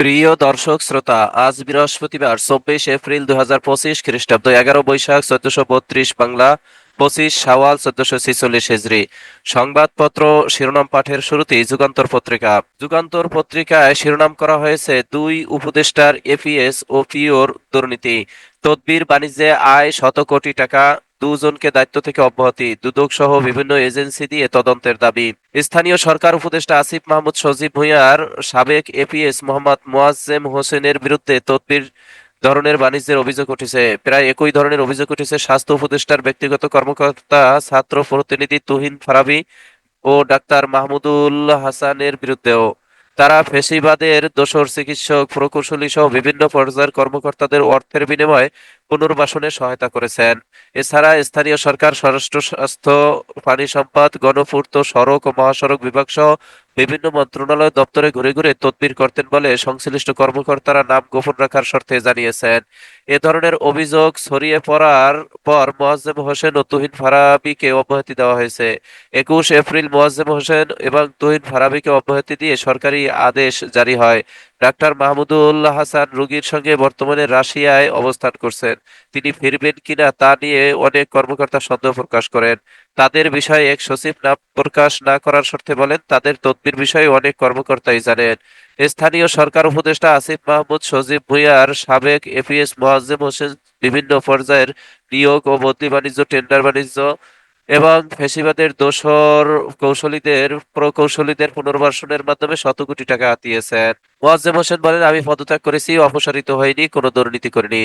প্রিয় দর্শক, শ্রোতা, আজ বৃহস্পতিবার চব্বিশ এপ্রিল দুই হাজার পঁচিশ খ্রিস্টাব্দ এগারো বৈশাখ চোদ্দশো বত্রিশ বাংলা পঁচিশ সাওয়াল চোদ্দশো ছিচল্লিশ হিজড়ি। সংবাদপত্র, শিরোনাম পাঠের শুরুতেই যুগান্তর পত্রিকা। যুগান্তর পত্রিকায় শিরোনাম করা হয়েছে দুই উপদেষ্টার এপিএস ও পিওর দুর্নীতি। তদবির বাণিজ্যে আয় শত কোটি টাকা দুজনকে দায়িত্ব থেকে অব্যাহতি। দুদক সহ বিভিন্ন এজেন্সি দিয়ে তদন্তের দাবি। স্থানীয় সরকার উপদেষ্টা আসিফ মাহমুদ সজীব ভুঁইয়ার সাবেক এপিএস মোহাম্মদ মোয়াজ্জেম হোসেনের বিরুদ্ধে তদবির ধরনের বাণিজ্যের অভিযোগ উঠেছে। প্রায় একই ধরনের অভিযোগ উঠেছে স্বাস্থ্য উপদেষ্টার ব্যক্তিগত কর্মকর্তা, ছাত্র প্রতিনিধি তুহিন ফারাবি ও ডাক্তার মাহমুদুল হাসানের বিরুদ্ধেও। তারা ফেসিবাদের দোসর চিকিৎসক প্রকৌশলী সহ বিভিন্ন পর্যায়ের কর্মকর্তাদের অর্থের বিনিময়ে পুনর্বাসনে সহায়তা করেছেন। এছাড়া স্থানীয় সরকার, স্বরাষ্ট্র, স্বাস্থ্য, পানি সম্পদ, গণপূর্ত সড়ক ও মহাসড়ক বিভাগ সহ বিভিন্ন মন্ত্রণালয় দপ্তরে ঘুরে ঘুরে তদবির করতেন বলে সংশ্লিষ্ট কর্মকর্তারা নাম গোপন রাখার শর্তে জানিয়েছেন। এ ধরনের অভিযোগ ছড়িয়ে পড়ার পর মোয়াজ্জেম হোসেন ও তুহিন ফারাবিকে অব্যাহতি দেওয়া হয়েছে। একুশ এপ্রিল মোয়াজ্জেম হোসেন এবং তুহিন ফারাবিকে অব্যাহতি দিয়ে সরকারি আদেশ জারি হয়। ডাক্তার মাহমুদুল হাসান রোগীর সঙ্গে বর্তমানে রাশিয়ায় অবস্থান করছেন। তিনি ফিরবেন কিনা তা নিয়ে অনেক কর্মকর্তা সন্দেহ প্রকাশ করেন। তাদের বিষয়ে এক সচিব নাম প্রকাশ না করার শর্তে বলেন, তাদের তদবির বিষয়ে অনেক কর্মকর্তাই জানেন। স্থানীয় সরকার উপদেষ্টা আসিফ মাহমুদ, সজীব ভুঁইয়ার সাবেক এপিএস মোয়াজ্জেম হোসেন, বিভিন্ন পর্যায়ের নিয়োগ ও বদলি বাণিজ্য, টেন্ডার বাণিজ্য এবং ফেসিবাদের দোসর কৌশলীদের, প্রকৌশলীদের পুনর্বাসনের মাধ্যমে শত কোটি টাকা হাতিয়েছেন মোয়াজ্জেম হোসেন বলেন, আমি পদত্যাগ করেছি, অপসারিত হয়নি, কোনো দুর্নীতি করিনি।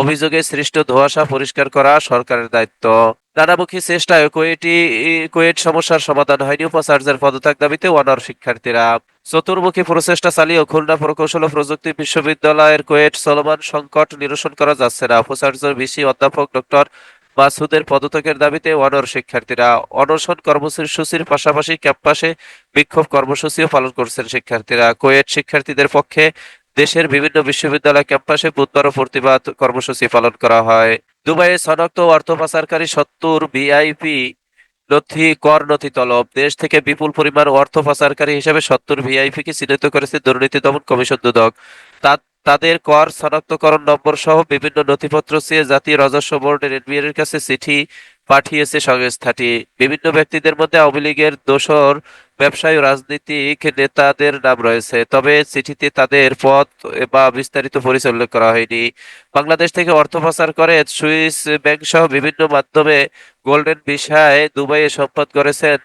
অভিযোগে সৃষ্ট ধোঁয়াশা পরিষ্কার করা সরকারের দায়িত্ব। নানামুখী চেষ্টায় কোয়েটি, কোয়েট সমস্যার সমাধান হয়নি উপাচার্যের পদত্যাগ দাবিতে অনার শিক্ষার্থীরা। চতুর্মুখী প্রচেষ্টা চালিয়েও খুলনা প্রকৌশল ও প্রযুক্তি বিশ্ববিদ্যালয়ের কোয়েট চলমান সংকট নিরসন করা যাচ্ছে না। উপাচার্য, ভিসি অধ্যাপক ডক্টর মাসুদের পদত্যাগের দাবিতে অনর শিক্ষার্থীরা অনশন কর্মসূচির পাশাপাশি ক্যাম্পাসে বিক্ষোভ কর্মসূচিও পালন করছেন শিক্ষার্থীরা। কোয়েট শিক্ষার্থীদের পক্ষে দেশের বিভিন্ন বিশ্ববিদ্যালয় ক্যাম্পাসে বুধবারও প্রতিবাদ কর্মসূচি পালন করা হয়। দুবাইয়ে শনাক্ত অর্থ পাচারকারী সত্তর ভিআইপি নথি কর নথি তলব। দেশ থেকে বিপুল পরিমাণ অর্থ পাচারকারী হিসেবে সত্তর ভিআইপি কে চিহ্নিত করেছে দুর্নীতি দমন কমিশন দুদক। তা- তাদের কর, শনাক্তকরণ নম্বর সহ বিভিন্ন নথিপত্র চেয়ে জাতীয় রাজস্ব বোর্ডের এনবিআর কাছে চিঠি পাঠিয়েছে সংস্থাটি। বিভিন্ন ব্যক্তিদের মধ্যে আওয়ামী লীগের দোসর, ব্যবসায়ী ও রাজনীতিক নেতাদের নাম রয়েছে, তবে চিঠিতে তাদের পদ বা বিস্তারিত পরিচয় উল্লেখ করা হয়নি। বাংলাদেশ থেকে অর্থ পাচার করে সুইস ব্যাংক সহ বিভিন্ন মাধ্যমে গোল্ডেন ভিসায় দুবাইয়ে সম্পদ করেছেন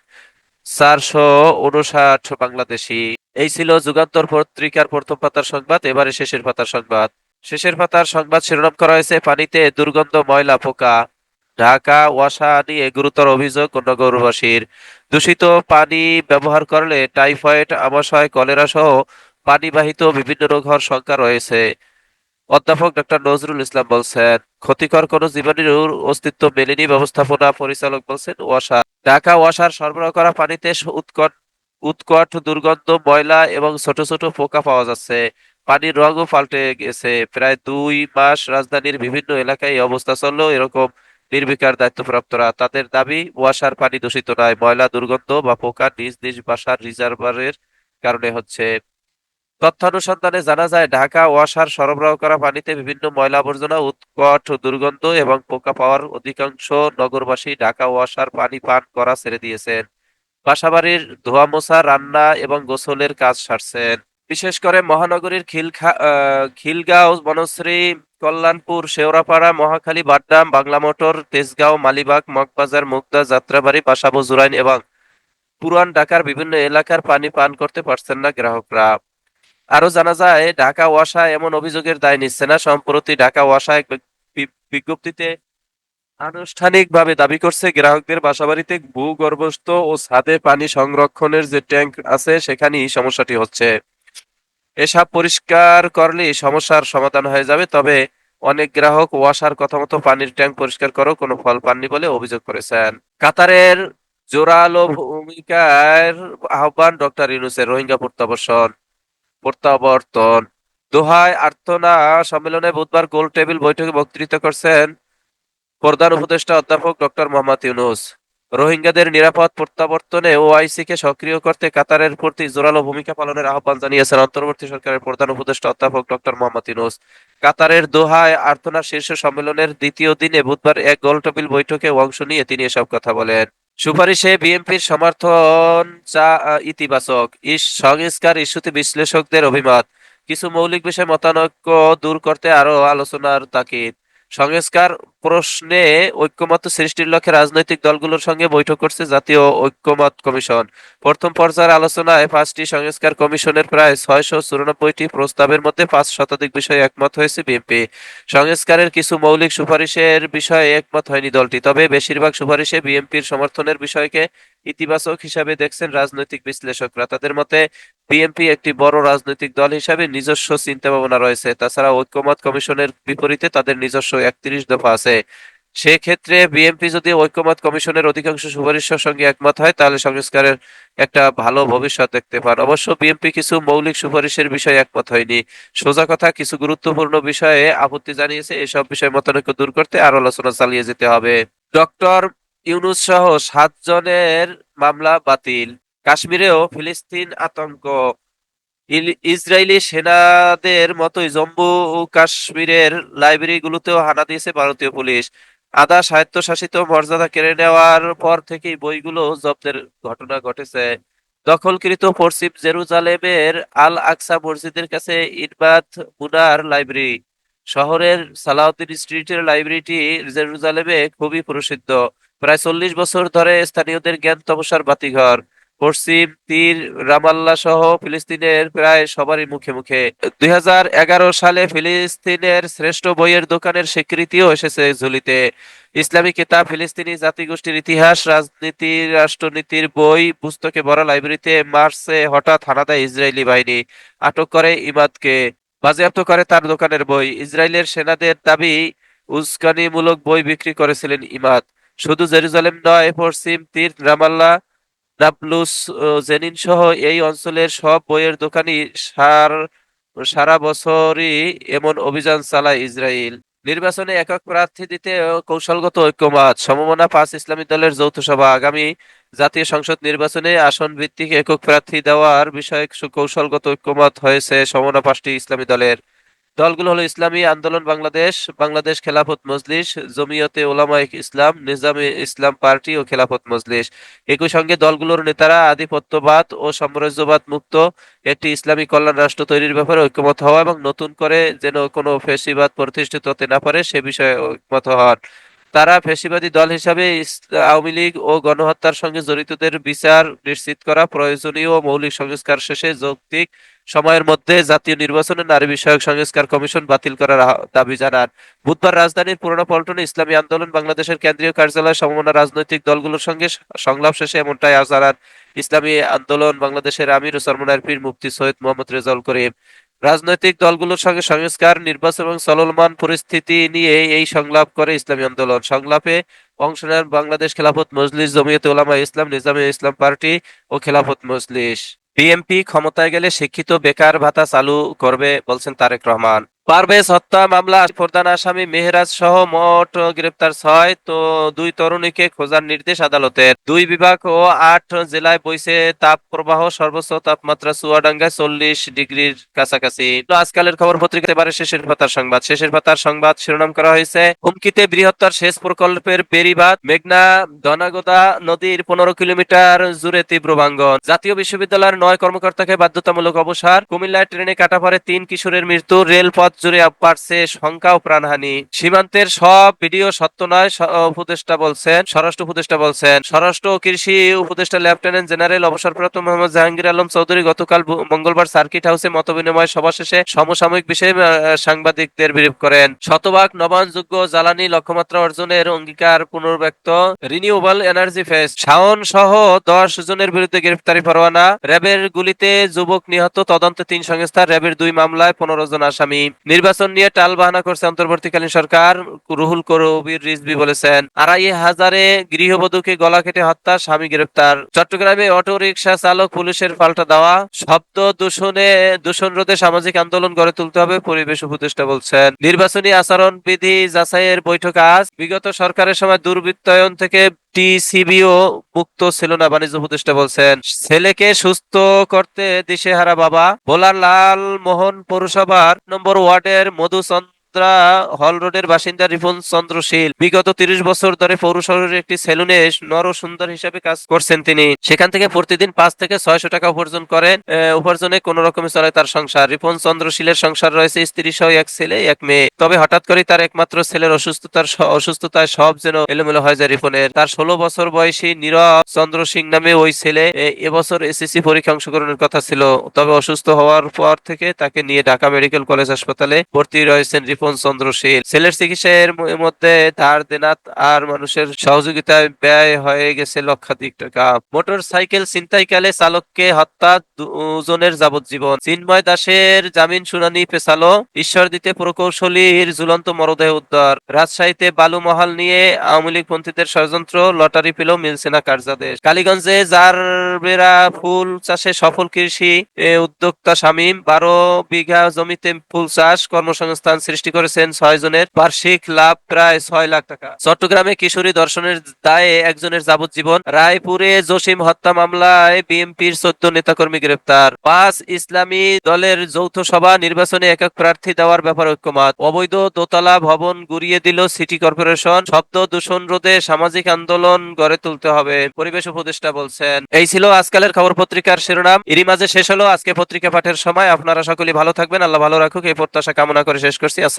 চারশো উনষাট বাংলাদেশি। এই ছিল যুগান্তর পত্রিকার প্রথম পাতার সংবাদ, এবারে শেষের পাতার সংবাদ। শেষের পাতার সংবাদ শিরোনাম করা হয়েছে, পানিতে দুর্গন্ধ, ময়লা, পোকা। ঢাকা, ওয়াসা নিয়ে গুরুতর অভিযোগ নগরবাসীর। দূষিত পানি ব্যবহার করলে টাইফয়েড, আমাশয়, কলেরা সহ পানিবাহিত বিভিন্ন রোগ হওয়ার শঙ্কা রয়েছে। অধ্যাপক ডক্টর নজরুল ইসলাম বলছেন, ক্ষতিকর কোনো জীবাণুর অস্তিত্ব মেলেনি, ব্যবস্থাপনা পরিচালক বলছেন, ওয়াসা। ঢাকা, ওয়াসার সরবরাহ করা পানিতে উৎকট উৎকট, দুর্গন্ধ, ময়লা এবং ছোট ছোট পোকা পাওয়া যাচ্ছে। পানির রঙও পাল্টে গেছে। প্রায় দুই মাস রাজধানীর বিভিন্ন এলাকায় অবস্থা চললেও এরকম নির্বিকার দায়িত্বপ্রাপ্তরা। তাদের দাবি, ওয়াসার পানি দূষিত নয়, ময়লা, দুর্গন্ধ বা পোকা নিজ নিজ বাসার রিজার্ভারের কারণে হচ্ছে। তথ্যানুসন্ধানে জানা যায়, ঢাকা ওয়াসার সরবরাহ করা পানিতে বিভিন্ন ময়লা আবর্জনা, উৎকট, দুর্গন্ধ এবং পোকা পাওয়ার অধিকাংশ নগরবাসী ঢাকা ওয়াসার পানি পান করা ছেড়ে দিয়েছেন। বাসাবাড়ির ধোয়া মোছা রান্না এবং গোসলের কাজ সারছেন। বিশেষ করে মহানগরীর খিলখা খিলগাঁও, বনশ্রী, কল্যাণপুর, শেওড়াপাড়া, মহাখালী, বাড্ডাম, বাংলা মোটর, তেজগাঁও, মালিবাগ, মগবাজার, মুগদা, যাত্রাবাড়ি, পাশাবো, জুরাইন এবং পুরান ঢাকার বিভিন্ন এলাকার পানি পান করতে পারছেন না গ্রাহকরা। আরও জানা যায় ঢাকা ওয়াসা এমন অভিযোগের দায় নিচ্ছে না। সম্প্রতি ঢাকা ওয়াসা বিজ্ঞপ্তিতে আনুষ্ঠানিকভাবে দাবি করছে, গ্রাহকদের বাসাবাড়িতে ভূগর্ভস্থ ও ছাদে পানি সংরক্ষণের যে ট্যাঙ্ক আছে, সেখানেই সমস্যাটি হচ্ছে। এসব পরিষ্কার করলেই সমস্যার সমাধান হয়ে যাবে, তবে অনেক গ্রাহক ওয়াসার কথা মতো পানির ট্যাঙ্ক পরিষ্কার করেও কোনো ফল পাননি বলে অভিযোগ করেছেন। কাতারের জোরালো ভূমিকার আহ্বান ডক্টর ইউনুসের রোহিঙ্গা প্রত্যাবর্ষণ প্রত্যাবর্তন। দোহায় আর্থনা সম্মেলনে বুধবার গোল টেবিল বৈঠকে বক্তৃতা করছেন প্রধান উপদেষ্টা অধ্যাপক ডক্টর মোহাম্মদ ইউনুস। রোহিঙ্গাদের নিরাপদ প্রত্যাবর্তনে ওআইসিকে সক্রিয় করতে কাতারের প্রতি জোরালো ভূমিকা পালনের আহ্বান জানিয়েছেন অন্তর্বর্তী সরকারের প্রধান উপদেষ্টা অধ্যাপক ডক্টর মোহাম্মদ ইউনূস। কাতারের দোহায় আর্থনা শীর্ষ সম্মেলনের দ্বিতীয় দিনে বুধবার এক গোলটেবিল বৈঠকে অংশ নিয়ে তিনি এসব কথা বলেন। সুপারিশে বিএনপির সমর্থন চা ইতিবাচক। সংস্কার ইস্যুতে বিশ্লেষকদের অভিমত। কিছু মৌলিক বিষয় মতানৈক্য দূর করতে আরও আলোচনার তাগিদ। সংস্কার প্রশ্নে ঐক্যমত্য সৃষ্টির লক্ষ্যে রাজনৈতিক দলগুলোর সঙ্গে বৈঠক করছে জাতীয় ঐক্যমত কমিশন। প্রথম পর্যায়ের আলোচনায় পাঁচটি সংস্কার কমিশনের প্রায় ছয়শো চুরানব্বইটি প্রস্তাবের মধ্যে পাঁচ শতাধিক বিষয়ে একমত হয়েছে বিএনপি। সংস্কারের কিছু মৌলিক সুপারিশের বিষয়ে একমত হয়নি দলটি, তবে বেশিরভাগ সুপারিশে বিএনপির সমর্থনের বিষয়কে ইতিবাচক হিসাবে দেখছেন রাজনৈতিক বিশ্লেষকরা। তাদের মতে, বিএনপি একটি বড় রাজনৈতিক দল হিসাবে নিজস্ব চিন্তা ভাবনা রয়েছে। তাছাড়া ঐক্যমত কমিশনের বিপরীতে তাদের নিজস্ব একত্রিশ দফা আছে। সেক্ষেত্রে বিএনপি যদি ঐক্যমত কমিশনের অধিকাংশ সুপারিশের সঙ্গে একমত হয়, তাহলে সংস্কারের একটা ভালো ভবিষ্যৎ দেখতে পান। অবশ্য বিএনপি কিছু মৌলিক সুপারিশের বিষয়ে একমত হয়নি। সোজা কথা, কিছু গুরুত্বপূর্ণ বিষয়ে আপত্তি জানিয়েছে, এসব বিষয় মতানৈক্য দূর করতে আর আলোচনা চালিয়ে যেতে হবে। ডক্টর ইউনুস সহ সাতজনের মামলা বাতিল। কাশ্মীরেও ফিলিস্তিন আতঙ্ক। ইসরায়েলি সেনাদের মতোই জম্মু ও কাশ্মীরের লাইব্রেরিগুলোতেও হানা দিয়েছে ভারতীয় পুলিশ। আধা স্বায়ত্তশাসিত মর্যাদা কেড়ে নেওয়ার পর থেকেই বইগুলো জব্দের ঘটনা ঘটেছে। দখলকৃত পশ্চিম জেরুজালেমের আল আকসা মসজিদের কাছে ইনবাত মুনার লাইব্রেরি। শহরের সালাউদ্দিন স্ট্রিটের লাইব্রেরিটি জেরুজালেমে খুবই প্রসিদ্ধ। প্রায় চল্লিশ বছর ধরে স্থানীয়দের জ্ঞান তপস্যার বাতিঘর। পশ্চিম তীর, রামাল্লা সহ ফিলিস্তিনের প্রায় সবারই মুখে মুখে। দুই সালে ফিলিস্তিনের শ্রেষ্ঠ বইয়ের দোকানের স্বীকৃতিও এসেছে ঝুলিতে। ইসলামী কিতাব, ফিলিস্তিনি জাতিগোষ্ঠীর ইতিহাস, রাজনীতি, রাষ্ট্রনীতির বই, পুস্তকে ভরা লাইব্রেরিতে মার্চে হঠাৎ হানা দেয় ইসরায়েলি বাহিনী আটক করে ইমাদকে। বাজেয়াপ্ত করে তার দোকানের বই। ইসরায়েলের সেনাদের দাবি, উস্কানিমূলক বই বিক্রি করেছিলেন ইমাদ। শুধু জেরুজালেম নয়, পশ্চিম তীর, রামাল্লা, নাবলুস জেনিন সহ এই অঞ্চলের সব বইয়ের দোকানই সার, সারা বছরই এমন অভিযান চালায় ইসরায়েল। নির্বাচনে একক প্রার্থী দিতে কৌশলগত ঐক্যমত, সমমনা পাঁচ ইসলামী দলের যৌথ সভা। আগামী জাতীয় সংসদ নির্বাচনে আসন ভিত্তিক একক প্রার্থী দেওয়ার বিষয়ে কৌশলগত ঐক্যমত হয়েছে সমমনা পাঁচটি ইসলামী দলের। দলগুলো হলো ইসলামী আন্দোলন বাংলাদেশ বাংলাদেশ খেলাফত মজলিস, জমিয়তে ওলামা ইসলাম, নিজামে ইসলাম পার্টি ও খেলাফত মজলিস। একই সঙ্গে দলগুলোর নেতারা আধিপত্যবাদ ও সাম্রাজ্যবাদ মুক্ত। একটি ইসলামী কল্যাণ রাষ্ট্র তৈরির ব্যাপারে ঐক্যমত হওয়া এবং নতুন করে যেন কোনো ফেসিবাদ প্রতিষ্ঠিত হতে না পারে সে বিষয়ে ঐক্যমত হন তারা ফ্যাসিবাদী দল হিসাবে আওয়ামী লীগ ও গণহত্যার সঙ্গে জড়িতদের বিচার নিশ্চিত করা প্রয়োজনীয় ও মৌলিক সংস্কার শেষে যৌক্তিক সময়ের মধ্যে জাতীয় নির্বাচনে নারী বিষয়ক সংস্কার কমিশন বাতিল করার দাবি জানান। বুধবার রাজধানীর পুরোনো পল্টনে ইসলামী আন্দোলন বাংলাদেশের কেন্দ্রীয় কার্যালয় সমমনা রাজনৈতিক দলগুলোর সঙ্গে সংলাপ শেষে এমনটাই আজ জানান। ইসলামী আন্দোলন বাংলাদেশের আমির ও সরমনার পীর মুফতি সৈয়দ মোহাম্মদ রেজাউল করিম। রাজনৈতিক দলগুলোর সঙ্গে সংস্কার, নির্বাচন এবং চলমান পরিস্থিতি নিয়ে এই সংলাপ করে ইসলামী আন্দোলন। সংলাপে অংশ নেন বাংলাদেশ খেলাফত মজলিস, জমিয়ত ওলামা ইসলাম, নিজামে ইসলাম পার্টি ও খেলাফত মজলিস। বিএমপি ক্ষমতায় গেলে শিক্ষিত, বেকার ভাতা চালু করবে বলছেন তারেক রহমান। পারভেজ হত্যা মামলা প্রধান আসামি মেহরাজ সহ মোট গ্রেপ্তার ছয়। তো দুই তরুণীকে খোঁজার নির্দেশ আদালতের। দুই বিভাগ ও আট জেলায় বইছে তাপ প্রবাহ সর্বোচ্চ তাপমাত্রা চুয়াডাঙ্গায় চল্লিশ ডিগ্রির কাছাকাছি। তো আজকালের খবর পত্রিকাতে এবারে শেষের পাতার সংবাদ। শেষের পাতার সংবাদ শিরোনাম করা হয়েছে, হুমকিতে বৃহত্তর সেচ প্রকল্পের বেড়িবাঁধ, মেঘনা, ধনাগোদা নদীর পনেরো কিলোমিটার জুড়ে তীব্র ভাঙ্গন জাতীয় বিশ্ববিদ্যালয়ের নয় কর্মকর্তাকে বাধ্যতামূলক অবসর। কুমিল্লায় ট্রেনে কাটা পড়ে তিন কিশোরের মৃত্যু। রেলপথ জুড়ে বাড়ছে সংখ্যা ও প্রাণহানি। সীমান্তের সব ভিডিও সত্য নয় উপদেষ্টা বলছেন, স্বরাষ্ট্র উপদেষ্টা বলছেন, স্বরাষ্ট্র ও কৃষি উপদেষ্টা লেফটেন্যান্ট জেনারেল অবসরপ্রাপ্ত মোহাম্মদ জাহাঙ্গীর আলম চৌধুরী গতকাল মঙ্গলবার সার্কিট হাউসে মতবিনিময় সভা শেষে সমসাময়িক বিষয়ে সাংবাদিকদের ব্রিফ করেন। শতভাগ নবায়নযোগ্য জ্বালানি লক্ষ্যমাত্রা অর্জনের অঙ্গীকার পুনর্ব্যক্ত। Renewable energy fest. শাওন সহ দশ জনের বিরুদ্ধে গ্রেফতারি পরোয়ানা। র্যাবের গুলিতে যুবক নিহত, তদন্তে তিন সংস্থা র্যাবের দুই মামলায় পনেরো জন আসামি। নির্বাচন নিয়ে টালবাহানা করছে অন্তর্বর্তীকালীন সরকার। রুহুল কবির রিজভি বলেছেন, আড়াই হাজারে গৃহবধূকে গলা কেটে হত্যা, স্বামী গ্রেফতার চট্টগ্রামে অটো রিকশা চালক পুলিশের পাল্টা দেওয়া। শব্দ দূষণে, দূষণ রোধে সামাজিক আন্দোলন গড়ে তুলতে হবে, পরিবেশ উপদেষ্টা বলছেন। নির্বাচনী আচরণ বিধি যাচাইয়ের বৈঠক আজ। বিগত সরকারের সময় দুর্বৃত্তায়ন থেকে টিসিবিও মুক্ত ছিল না, বাণিজ্য উপদেষ্টা বলছেন, ছেলেকে সুস্থ করতে দিশেহারা বাবা। বোলার লাল মোহন পৌরসভার নম্বর ওয়ার্ডের মধুচন্দ্রা হল রোডের বাসিন্দা রিপন চন্দ্রশীল বিগত তিরিশ বছর ধরে একটি সেলুনে নর সুন্দর কাজ করছেন তিনি। সেখান থেকে প্রতিদিন পাঁচ থেকে ছয়শো টাকা উপার্জন করেন। উপার্জনে কোন রকমে চলে তার সংসার। রিপন চন্দ্রশীলের সংসার রয়েছে স্ত্রী সহ এক ছেলে, এক মেয়ে। তবে হঠাৎ করে তার একমাত্র ছেলের অসুস্থতার অসুস্থতায় সব যেন এলোমেলো হয়ে যায় রিপনের। তার ষোলো বছর বয়সী নীরব চন্দ্র সিং নামে ওই ছেলে এবছর এসএসসি পরীক্ষা অংশগ্রহণের কথা ছিল। তবে অসুস্থ হওয়ার পর থেকে তাকে নিয়ে ঢাকা মেডিকেল কলেজ হাসপাতালে ভর্তি রয়েছেন রিপন। চন্দ্রশীল ছেলের চিকিৎসার মধ্যে ধার দেনাত আর মানুষের সহযোগিতায় ব্যয় হয়ে গেছে লক্ষাধিক টাকা। মোটর সাইকেল ছিনতাইকালে চালককে হত্যা দুজনের যাবজ্জীবন। চিন্ময় দাসের জামিন শুনানি পেছালো ঈশ্বর দিতে প্রকৌশলীর ঝুলন্ত মরদেহ উদ্ধার। রাজশাহীতে বালু মহাল নিয়ে আওয়ামী লীগ পন্থীদের ষড়যন্ত্র, লটারি পেল মিলছে না কার্যাদেশ। কালীগঞ্জে জারবেরা ফুল চাষে সফল কৃষি উদ্যোক্তা শামীম। বারো বিঘা জমিতে ফুল চাষ কর্মসংস্থান সৃষ্টি করেছেন ছয় জনের বার্ষিক লাভ প্রায় ছয় লাখ টাকা। চট্টগ্রামে কিশোরী দর্শনের দায়ে একজনের যাবজ্জীবন। রায়পুরে জসিম হত্যা মামলায় বিএনপির চোদ্দ নেতাকর্মী গ্রেপ্তার। পাঁচ ইসলামী দলের যৌথ সভা নির্বাচনে একক প্রার্থী দেওয়ার ব্যাপারে ঐক্যমত। অবৈধ দোতলা ভবন গুড়িয়ে দিল সিটি কর্পোরেশন। শব্দ দূষণ রোধে সামাজিক আন্দোলন গড়ে তুলতে হবে, পরিবেশ উপদেষ্টা বলছেন। এই ছিল আজকালের খবর পত্রিকার শিরোনাম। এরই মাঝে শেষ হলো। আজকে পত্রিকা পাঠের সময়। আপনারা সকলেই ভালো থাকবেন। আল্লাহ ভালো রাখুক। এই প্রত্যাশা কামনা করে শেষ করছি।